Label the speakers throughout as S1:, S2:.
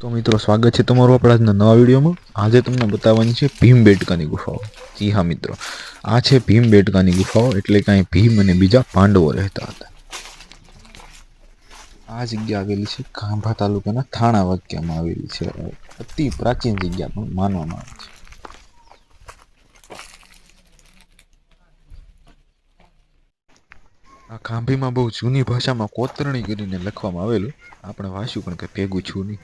S1: તો મિત્રો, સ્વાગત છે તમારું આપણા આજના નવા વિડીયોમાં. આજે તમને બતાવવાની છે ભીમ બેટકાની ગુફાઓ. જી હા, મિત્રો. આ છે ભીમ બેટકાની ગુફાઓ, એટલે કે અહીં ભીમ અને બીજા પાંડવો રહેતા હતા. આ જગ્યા આવેલી છે ખાંભા તાલુકાના થાણા વાક્યમાં આવેલી છે. અતિ પ્રાચીન જગ્યા પણ માનવામાં આવે છે. આ ખાંભીમાં બહુ જૂની ભાષામાં કોતરણી કરીને લખવામાં આવેલું. આપણે વાંચ્યું પણ કે ભેગું છું નહીં.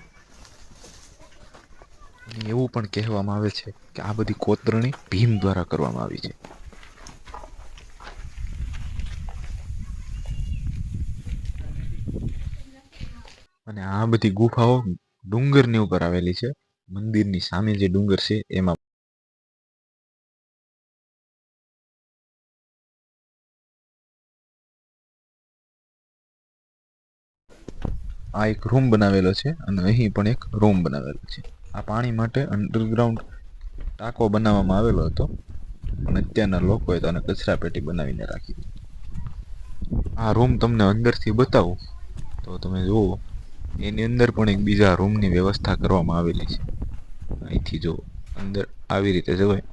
S1: એવું પણ કહેવામાં આવે છે કે આ બધી કોતરણી ભીમ દ્વારા કરવામાં આવી છે. અને આ બધી ગુફાઓ ડુંગરની ઉપર આવેલી છે. મંદિરની સામે જે ડુંગર છે, એમાં આ એક રૂમ બનાવેલો છે અને અહીં પણ એક રૂમ બનાવેલો છે. આ પાણી માટે અંડરગ્રાઉન્ડ ટાંકો બનાવવામાં આવેલો હતો. પણ અત્યારના લોકોએ તો આને કચરા પેટી બનાવીને રાખી આ રૂમ તમને અંદરથી બતાવું તો તમે જુઓ, એની અંદર પણ એક બીજા રૂમની વ્યવસ્થા કરવામાં આવેલી છે. અહીંથી જો અંદર આવી રીતે જવાય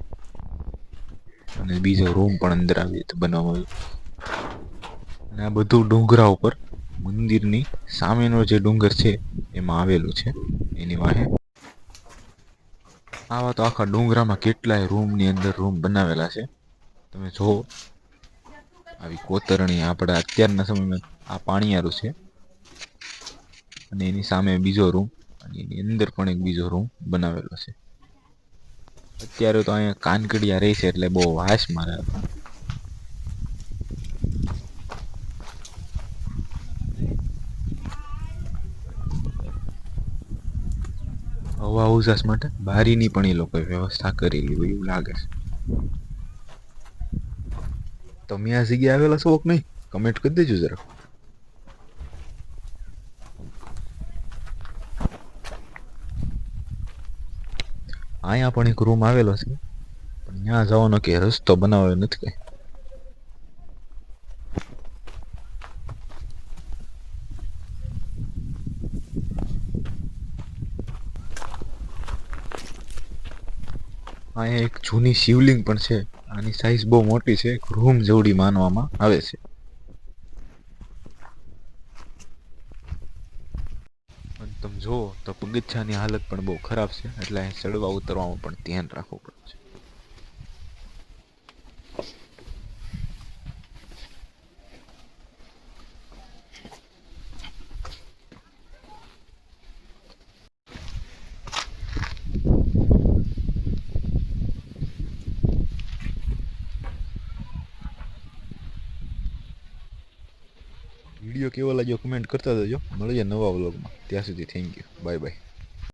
S1: અને બીજો રૂમ પણ અંદર આવી રીતે બનાવવામાં આવ્યો. અને આ બધું ડુંગરા ઉપર, મંદિરની સામેનો જે ડુંગર છે, એમાં આવેલું છે. એની વાહે આવા તો આખા ડુંગરામાં કેટલાય રૂમની અંદર રૂમ બનાવેલા છે. તમે જુઓ, આવી કોતરણી આપણા અત્યારના સમયમાં આ પાણીયારું છે. અને એની સામે બીજો રૂમ, અને એની અંદર પણ એક બીજો રૂમ બનાવેલો છે. અત્યારે તો અહીંયા કાનકડિયા રહે છે એટલે બહુ વાસ મારે હવા ઉજાસ માટે બારીની પણ એ લોકોએ વ્યવસ્થા કરેલી હોય એવું લાગે છે. તમે આ જગ્યાએ આવેલા છો કે નહીં? કમેન્ટ કરી દેજો જરા અહીંયા પણ એક રૂમ આવેલો છે. પણ ત્યાં જવાનો કે રસ્તો બનાવ્યો નથી કઈ. અહીંયા એક જૂની શિવલિંગ પણ છે. આની સાઈઝ બહુ મોટી છે. એક રૂમ જેવડી માનવામાં આવે છે. અને તમે જુઓ તો પગથિયાની હાલત પણ બહુ ખરાબ છે. એટલે અહીં ચડવા ઉતરવામાં પણ ધ્યાન રાખવું પડે છે. વીડિયો કેવો લાગ્યો કમેન્ટ કરતા જજો. મળીએ નવા વ્લોગમાં ત્યાં સુધી થેન્ક યુ બાય બાય